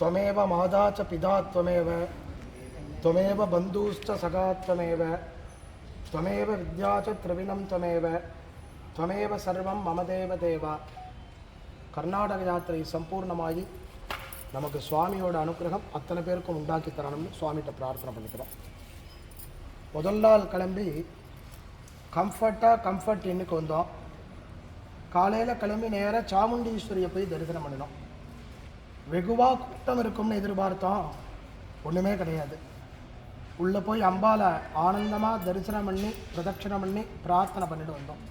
त्वमेव माता च पिता त्वमेव त्वमेव बन्धुश्च सखा त्वमेव त्वमेव विद्या च त्रिविनं त्वमेव त्वमेव सर्वं मम தேவ தேவா கர்நாடக யாத்திரை சம்பூர்ணமாகி நமக்கு சுவாமியோட அனுக்கிரகம் அத்தனை பேருக்கும் உண்டாக்கி தரணும்னு சுவாமிகிட்ட பிரார்த்தனை பண்ணிக்கிறோம் முதல் நாள் கிளம்பி கம்ஃபர்ட்டாக கம்ஃபர்ட் இன்னுக்கு வந்தோம் காலையில் கிளம்பி நேராக சாமுண்டீஸ்வரியை போய் தரிசனம் பண்ணினோம் வெகுவாக கூட்டம் இருக்கும்னு எதிர்பார்த்தோம். ஒன்றுமே கிடையாது. உள்ளே போய் அம்பால ஆனந்தமாக தரிசனம் பண்ணி பிரதட்சிணம் பண்ணி பிரார்த்தனை பண்ணிட்டு வந்தோம்.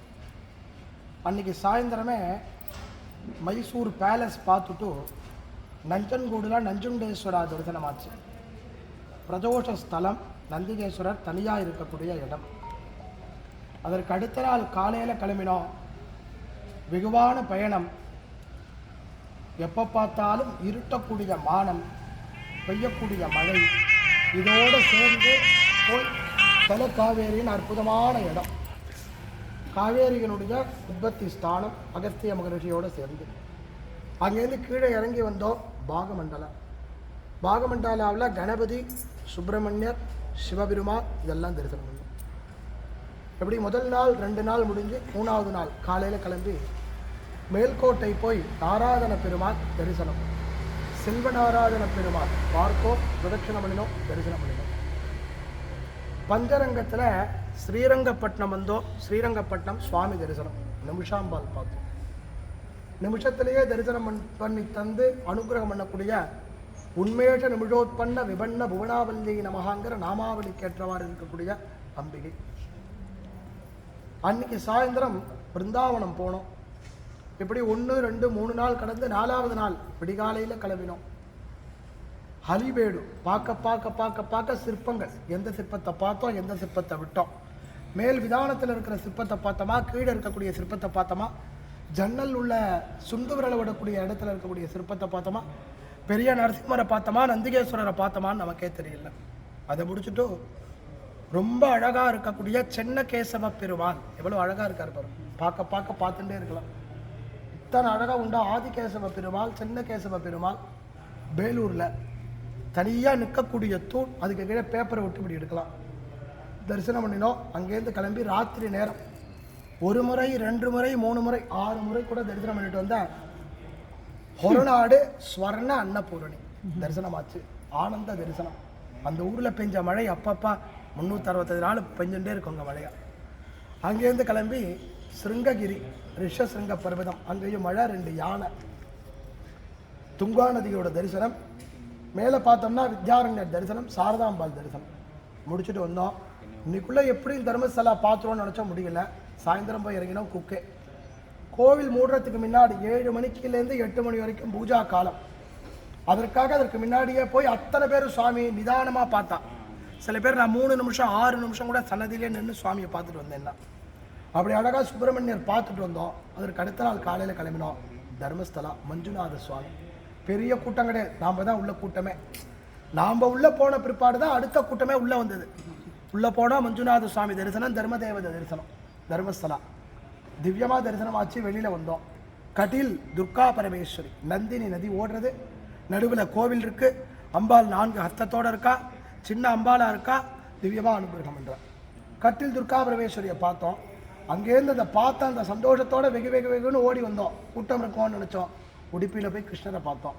அன்றைக்கி சாயந்தரமே மைசூர் பேலஸ் பார்த்துட்டு நஞ்சன்கூடுலாம் நஞ்சுண்டேஸ்வரா தரிசனமாச்சு. பிரதோஷ ஸ்தலம் நந்திகேஸ்வரர் தனியாக இருக்கக்கூடிய இடம். அதற்கு அடுத்த நாள் காலையில் கிளம்பினோம். வெகுவான பயணம். எப்போ பார்த்தாலும் இருட்டக்கூடிய மானம் பெய்யக்கூடிய மழை. இதோடு சேர்ந்து போய் தல காவேரியின் அற்புதமான இடம். காவேரியினுடைய உற்பத்தி ஸ்தானம் அகஸ்திய மகரிஷியோடு சேர்ந்து. அங்கேருந்து கீழே இறங்கி வந்தோம் பாகமண்டலம் பாகமண்டலாவில் கணபதி சுப்பிரமணியர் சிவபெருமான் இதெல்லாம் தரிசனம் பண்ணோம். எப்படி முதல் நாள் ரெண்டு நாள் முடிஞ்சு மூணாவது நாள் காலையில் கிளம்பி மேல்கோட்டை போய் நாராயண பெருமான் தரிசனம். செல்வ நாராயண பெருமான் பார்க்கோம் பிரதட்சிணம் பண்ணினோம் தரிசனம் பண்ணினோம் பஞ்சரங்கத்தில் ஸ்ரீரங்கப்பட்டினம் வந்தோம் ஸ்ரீரங்கப்பட்டினம் சுவாமி தரிசனம். நிமிஷாம்பால் பார்த்தோம் நிமிஷத்திலேயே தரிசனம் பண்ணி தந்து அனுகிரகம் பண்ணக்கூடிய உண்மையற்ற நிமிஷோத்பன்ன விபன்ன புவனாவல்லி நமகாங்கிற நாமாவளி கேட்டவாறு இருக்கக்கூடிய அம்பிகை. அன்னைக்கு சாயந்தரம் பிருந்தாவனம் போனோம். இப்படி ஒன்று ரெண்டு மூணு நாள் கடந்து நாலாவது நாள்? விடிகாலையில் கிளம்பினோம். ஹலிபேடு பார்க்க பார்க்க பார்க்க பார்க்க சிற்பங்கள். எந்த சிற்பத்தை பார்த்தோம் எந்த சிற்பத்தை விட்டோம்? மேல் விதானத்தில் இருக்கிற சிற்பத்தை பார்த்தோமா? கீழே இருக்கக்கூடிய சிற்பத்தை பார்த்தோமா? ஜன்னல் உள்ள சுண்டு விரலை விடக்கூடிய இடத்துல இருக்கக்கூடிய சிற்பத்தை பார்த்தோமா? பெரிய நரசிம்மரை பார்த்தோமா? நந்திகேஸ்வரரை பார்த்தோமான்னு நமக்கே தெரியல. அதை முடிச்சுட்டு ரொம்ப அழகாக இருக்கக்கூடிய சென்ன கேசவ பெருமான். எவ்வளோ அழகாக இருக்காரு பாருங்க. பார்க்க பார்க்க பார்த்துட்டே இருக்கலாம். இத்தனை அழகாக உண்டா? ஆதிகேசவ பெருமாள் சின்ன கேசவ பெருமாள் வேலூரில். தனியாக நிற்கக்கூடிய தூண். அதுக்கு கீழே பேப்பரை விட்டு இப்படி எடுக்கலாம். தரிசனம் பண்ணினோம். அங்கேருந்து கிளம்பி ராத்திரி நேரம். ஒரு முறை ரெண்டு முறை மூணு முறை ஆறு முறை கூட தரிசனம் பண்ணிட்டு வந்தேன். ஹொரநாடு ஸ்வர்ண அன்னபூரணி. தரிசனமாச்சு. ஆனந்த தரிசனம். அந்த ஊரில் பெஞ்ச மழை அப்பப்பா முந்நூற்றி அறுபத்தஞ்சு நாள் பெஞ்சுட்டே அங்கே மலையை அங்கேருந்து கிளம்பி சிருங்ககிரி ரிஷசிருங்க பர்வதம் அங்கேயும் மழை ரெண்டு யானை. துங்கா நதியோட தரிசனம். மேலே பார்த்தோம்னா வித்யாரண்யர் தரிசனம் சாரதாம்பாள் தரிசனம். முடிச்சுட்டு வந்தோம். இன்னைக்குள்ளே எப்படியும் தர்மஸ்தலா பார்த்துருவோம்னு நினச்சா முடியல. சாயந்தரம் போய் இறங்கினோம் குக்கே. கோவில் மூடுறதுக்கு முன்னாடி ஏழு மணிக்குலேருந்து எட்டு மணி வரைக்கும் பூஜா காலம். அதற்காக அதற்கு முன்னாடியே போய் அத்தனை பேர் சுவாமி நிதானமாக பார்த்தா சில பேர் நான் மூணு நிமிஷம் ஆறு நிமிஷம் கூட சன்னதியிலே நின்று சுவாமியை பார்த்துட்டு வந்தேன்னா. அப்படி அழகாக சுப்பிரமணியர் பார்த்துட்டு வந்தோம். அதற்கு அடுத்த நாள் காலையில் கிளம்பினோம். தர்மஸ்தலா மஞ்சுநாத சுவாமி. பெரிய கூட்டம் கிடையாது. நாம் தான் உள்ள கூட்டமே. நாம் உள்ளே போன பிற்பாடு தான் அடுத்த கூட்டமே உள்ளே வந்தது. உள்ளே போனால் மஞ்சுநாத சுவாமி தரிசனம் தர்மதேவத தரிசனம். தர்மஸ்தலா. திவ்யமாக தரிசனம் ஆச்சு வெளியில் வந்தோம். கட்டில் துர்கா பரமேஸ்வரி. நந்தினி நதி ஓடுறது. நடுவில் கோவில் இருக்குது அம்பாள் நான்கு ஹஸ்தத்தோடு இருக்கா. சின்ன அம்பாலாக இருக்கா. திவ்யமாக அனுகிரகம் பண்றார் கட்டில் துர்கா பரமேஸ்வரியை பார்த்தோம். அங்கேருந்து அதை பார்த்தா அந்த சந்தோஷத்தோட வெகு வெகு வெகுன்னு ஓடி வந்தோம். கூட்டம் இருக்கும்னு நினச்சோம். உடுப்பியில் போய் கிருஷ்ணரை பார்த்தோம்.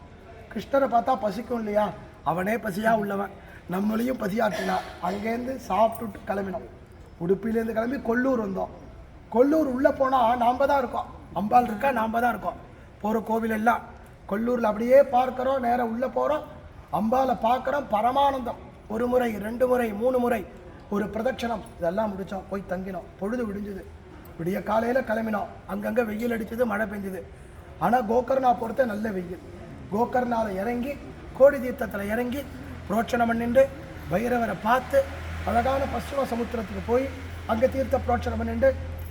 கிருஷ்ணரை பார்த்தா பசிக்கும் இல்லையா? அவனே பசியாக உள்ளவன். நம்மளையும் பசியாற்றினான் அங்கேருந்து சாப்பிட்டுட்டு கிளம்பினோம். உடுப்பிலேருந்து கிளம்பி கொல்லூர் வந்தோம். கொல்லூர் உள்ளே போனால் நாம் தான் இருக்கோம். அம்பாள் இருக்கா? நாம் தான் இருக்கோம். போகிற கோவில் எல்லாம் கொல்லூரில் அப்படியே பார்க்குறோம். நேராக உள்ளே போகிறோம் அம்பாளை பார்க்குறோம். பரமானந்தம். ஒரு முறை ரெண்டு முறை மூணு முறை. ஒரு பிரதட்சணம். இதெல்லாம் முடித்தோம் போய் தங்கினோம். பொழுது விடிஞ்சுது. விடிய காலையில் கிளம்பினோம் அங்கங்கே வெயில் அடித்தது மழை பெஞ்சுது. ஆனால் கோகர்ணா பொறுத்த நல்ல வெயில். கோகர்ணாவில் இறங்கி கோடி தீர்த்தத்தில் இறங்கி புரோட்சணம் பண்ணிட்டு பைரவரை பார்த்து அழகான பசும சமுத்திரத்துக்கு போய் அங்கே தீர்த்த புரோட்சணம் பண்ணிட்டு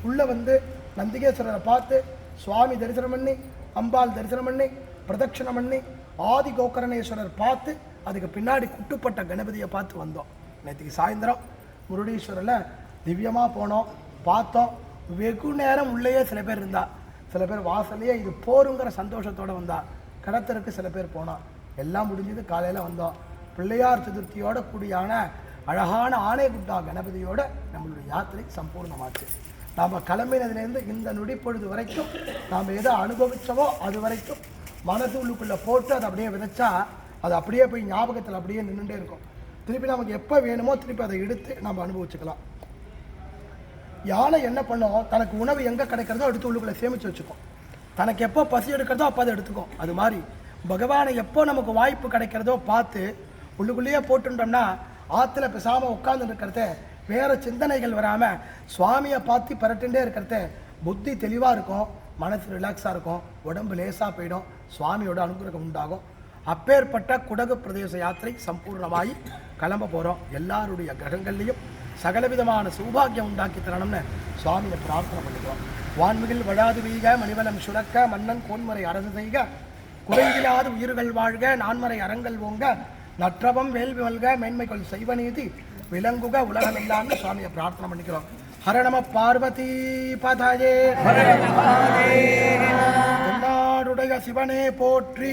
உள்ளே வந்து நந்திகேஸ்வரரை பார்த்து சுவாமி தரிசனம் பண்ணி அம்பாள் தரிசனம் பண்ணி பிரதட்சணம் பண்ணி ஆதி கோகர்ணேஸ்வரர் பார்த்து அதுக்கு பின்னாடி குட்டுப்பட்ட கணபதியை பார்த்து வந்தோம். நேற்றுக்கு சாயந்தரம் முருடீஸ்வரில் திவ்யமாக போனோம் பார்த்தோம். வெகு நேரம் உள்ளேயே சில பேர் இருந்தா. சில பேர் வாசல்லையே இது போருங்கிற சந்தோஷத்தோடு வந்தா. கடத்தருக்கு சில பேர் போனோம் எல்லாம் முடிஞ்சது காலையில் வந்தோம். பிள்ளையார் சதுர்த்தியோட கூடியான அழகான ஆணைகுட்டா கணபதியோட நம்மளுடைய யாத்திரை சம்பூர்ணமாச்சு. நாம் கிளம்பினதுலேருந்து இந்த நொடி பொழுது வரைக்கும் நாம் எதை அனுபவித்தோமோ அது வரைக்கும் மனது உள்ளுக்குள்ளே போட்டு அதை அப்படியே விதைச்சா அது அப்படியே போய் ஞாபகத்தில் அப்படியே நின்றுட்டே இருக்கும். திருப்பி நமக்கு எப்போ வேணுமோ திருப்பி அதை எடுத்து நம்ம அனுபவிச்சுக்கலாம். யானை என்ன பண்ணும்? தனக்கு உணவு எங்கே கிடைக்கிறதோ எடுத்து உள்ளுக்குள்ளே சேமித்து வச்சுக்கும். தனக்கு எப்போ பசி எடுக்கிறதோ அப்போ அதை எடுத்துக்கும். அது மாதிரி பகவானை எப்போ நமக்கு வாய்ப்பு கிடைக்கிறதோ பார்த்து உள்ளுக்குள்ளேயே போட்டுட்டோம்னா ஆற்றுல பேசாமல் உட்கார்ந்து இருக்கிறத வேறு சிந்தனைகள் வராமல் சுவாமியை பார்த்து பரட்டுண்டே இருக்கிறத புத்தி தெளிவாக இருக்கும் மனசு ரிலாக்ஸாக இருக்கும் உடம்பு லேசாக போயிடும் சுவாமியோட அனுகிரகம் உண்டாகும். அப்பேற்பட்ட குடகு பிரதேச யாத்திரை சம்பூர்ணமாகி கிளம்ப போகிறோம் எல்லாருடைய கிரகங்கள்லையும் சகலவிதமான சௌபாகியம் உண்டாக்கி தரணும்னு சுவாமியை பிரார்த்தனை பண்ணிக்கிறோம் வான்மிகில் வழாது வீக மணிவலம் சுரக்க மன்னன் கோன்முறை அரசு செய்க. குறைவிலாது உயிர்கள் வாழ்க நான்மறை அறங்கள் ஓங்க. நற்றவம் வேள்வி வல்க மேன்மைகள் செய்வநீதி விளங்குக இல்லாமல் சுவாமியை பிரார்த்தனை பண்ணிக்கிறோம். ஹரணம பார்வதி பதயே. தென்னாடுடைய சிவனே போற்றி.